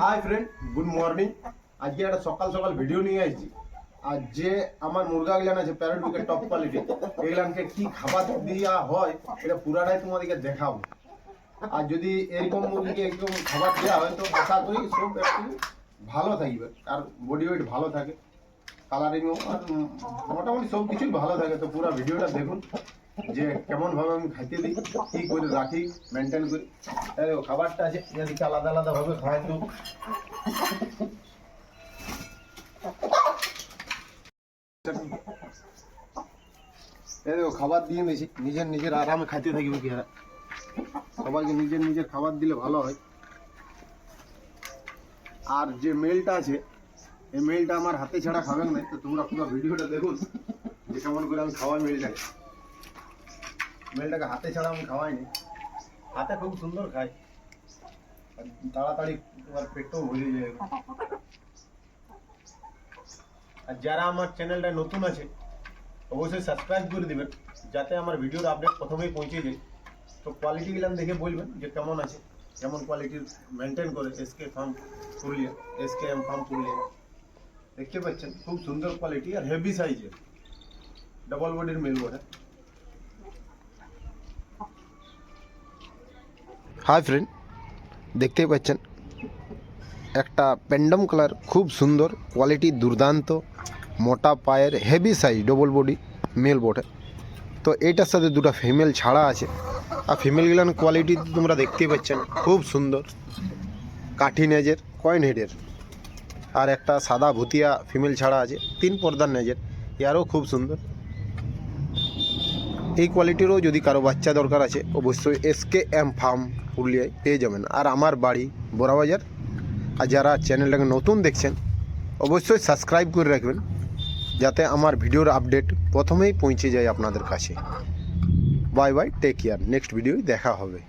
Hi friend good morning আজকে একটা সকাল সকাল ভিডিও নিয়ে আসছি। আর যে আমার মুরগা গুলান আছে প্যারট বুকের টপ কোয়ালিটি এগুলানকে কি খাবার দেওয়া হয়, এটা পুরাটাই তোমাদেরকে দেখাবো। আর যদি এরকম মুরগিকে একদম খাবার দেওয়া হয়, তো আশা করি সব একটু ভালো থাকবে, আর বডি ওয়েট ভালো থাকে। কালারিংও আর মোটামুটি সব কিছুই ভালো থাকে। তো পুরো ভিডিওটা দেখুন যে কেমন ভাবে আমি খাইতে দিই, কি করে রাখি মেনটেন করি। খাবারটা আছে এদিকে আলাদা আলাদা ভাবে খাওয়াই তো খাবার দিয়ে দিয়েছি নিজের নিজের আরামে খাইতে থাকবে কি সবাইকে নিজের নিজের খাবার দিলে ভালো হয়। আর যে মেলটা আছে এই মেলটা আমার হাতে ছাড়া খাবেন না, তো তোমরা পুরো ভিডিওটা দেখুন যে কেমন করে আমি খাওয়াই মেলটাকে মেলটাকে হাতে ছাড়া আমি খাওয়াইনি। হাতে খুব সুন্দর খাই। তাড়াতাড়ি তোমার পেটও ভরে যায়। আর যারা আমার চ্যানেলটা নতুন আছে, অবশ্যই সাবস্ক্রাইব করে দেবেন, যাতে আমার ভিডিওর আপডেট প্রথমেই পৌঁছে যায়। তো কোয়ালিটি কোয়ালিটিগুলো দেখে বলবেন যে কেমন আছে। কেমন কোয়ালিটির মেনটেন করে SK farm Purulia SK M farm Purulia. দেখতে পাচ্ছেন, খুব সুন্দর কোয়ালিটি আর হেভি সাইজের ডবল বডির মেল হাই ফ্রেন্ড দেখতেই পাচ্ছেন, একটা প্যান্ডাম কালার খুব সুন্দর কোয়ালিটি দুর্দান্ত, মোটা পায়ের heavy size double body male বটে তো এইটার সাথে দুটো ফিমেল ছাড়া আছে। আর ফিমেলগুলার কোয়ালিটি তোমরা দেখতেই পাচ্ছেন, খুব সুন্দর। কাঠি নেজের কয়েন হেডের আর একটা সাদা ভুতিয়া ফিমেল ছাড়া আছে। তিন পর্দার নেজের। ইয়ারও খুব সুন্দর। এই কোয়ালিটিরও যদি কারও বাচ্চা দরকার আছে, অবশ্যই এসকে এম ফার্ম পুরুলিয়ায় পেয়ে যাবেন। আর আমার বাড়ি বোরাবাজার আর যারা চ্যানেলটাকে নতুন দেখছেন, অবশ্যই সাবস্ক্রাইব করে রাখবেন, যাতে আমার ভিডিওর আপডেট প্রথমেই পৌঁছে যায় আপনাদের কাছে। Bye bye take care next ভিডিওয় দেখা হবে।